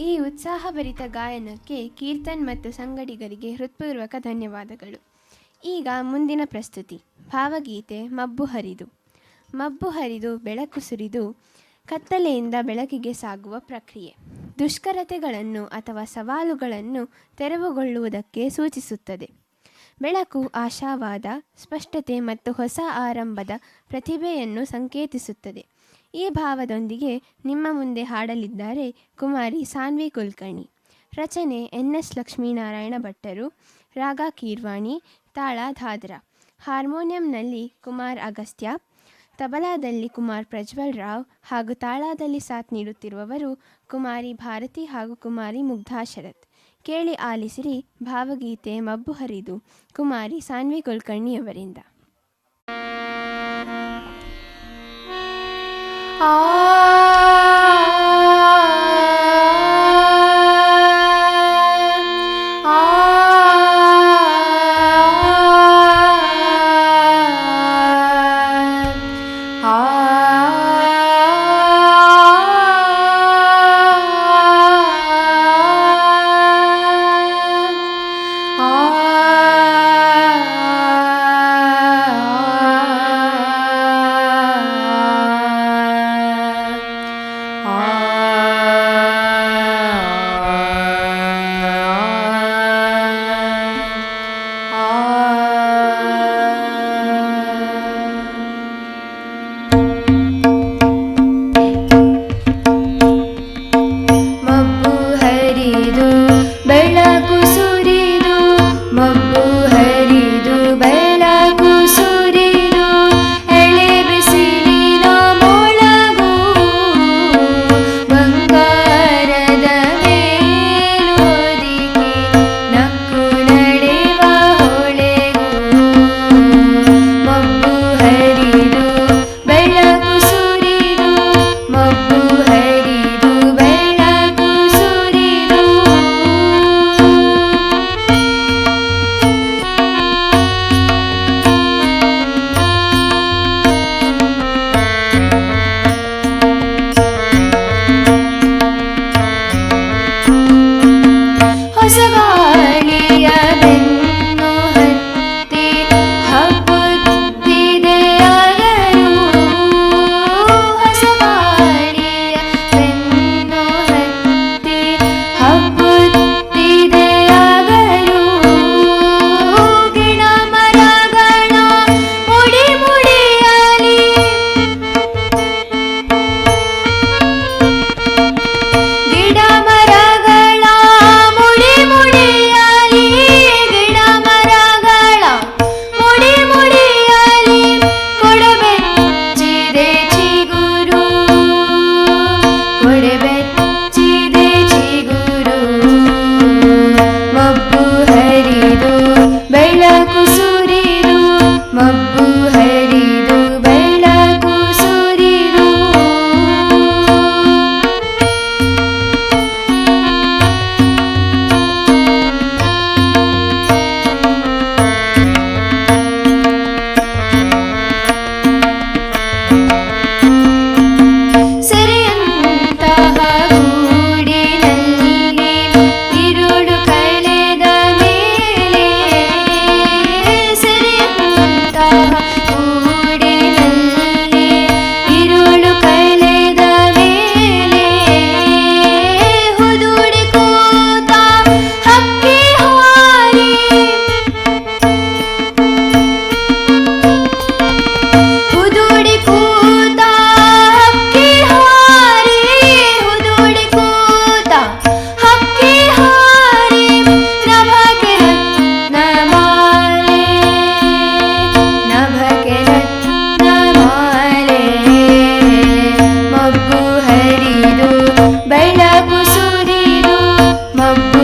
ಈ ಉತ್ಸಾಹಭರಿತ ಗಾಯನಕ್ಕೆ ಕೀರ್ತನ್ ಮತ್ತು ಸಂಗಡಿಗರಿಗೆ ಹೃತ್ಪೂರ್ವಕ ಧನ್ಯವಾದಗಳು. ಈಗ ಮುಂದಿನ ಪ್ರಸ್ತುತಿ. ಭಾವಗೀತೆ ಮಬ್ಬು ಹರಿದು. ಮಬ್ಬು ಹರಿದು, ಬೆಳಕು ಸುರಿದು, ಕತ್ತಲೆಯಿಂದ ಬೆಳಕಿಗೆ ಸಾಗುವ ಪ್ರಕ್ರಿಯೆ. ದುಷ್ಕರತೆಗಳನ್ನು ಅಥವಾ ಸವಾಲುಗಳನ್ನು ತೆರವುಗೊಳ್ಳುವುದಕ್ಕೆ ಸೂಚಿಸುತ್ತದೆ. ಬೆಳಕು ಆಶಾವಾದ, ಸ್ಪಷ್ಟತೆ ಮತ್ತು ಹೊಸ ಆರಂಭದ ಪ್ರತಿಭೆಯನ್ನು ಸಂಕೇತಿಸುತ್ತದೆ. ಈ ಭಾವದೊಂದಿಗೆ ನಿಮ್ಮ ಮುಂದೆ ಹಾಡಲಿದ್ದಾರೆ ಕುಮಾರಿ ಸಾನ್ವಿ ಕುಲ್ಕರ್ಣಿ. ರಚನೆ ಎನ್ ಎಸ್ ಲಕ್ಷ್ಮೀನಾರಾಯಣ ಭಟ್ಟರು, ರಾಗ ಕೀರ್ವಾಣಿ, ತಾಳ ಧಾದ್ರ. ಹಾರ್ಮೋನಿಯಂನಲ್ಲಿ ಕುಮಾರ್ ಅಗಸ್ತ್ಯ, ತಬಲಾದಲ್ಲಿ ಕುಮಾರ್ ಪ್ರಜ್ವಲ್ ರಾವ್ ಹಾಗೂ ತಾಳಾದಲ್ಲಿ ಸಾಥ್ ನೀಡುತ್ತಿರುವವರು ಕುಮಾರಿ ಭಾರತಿ ಹಾಗೂ ಕುಮಾರಿ ಮುಗ್ಧಾ ಶರತ್. ಕೇಳಿ ಆಲಿಸಿರಿ ಭಾವಗೀತೆ ಮಬ್ಬು ಹರಿದು ಕುಮಾರಿ ಸಾನ್ವಿ ಕುಲಕರ್ಣಿಯವರಿಂದ. 好啊。love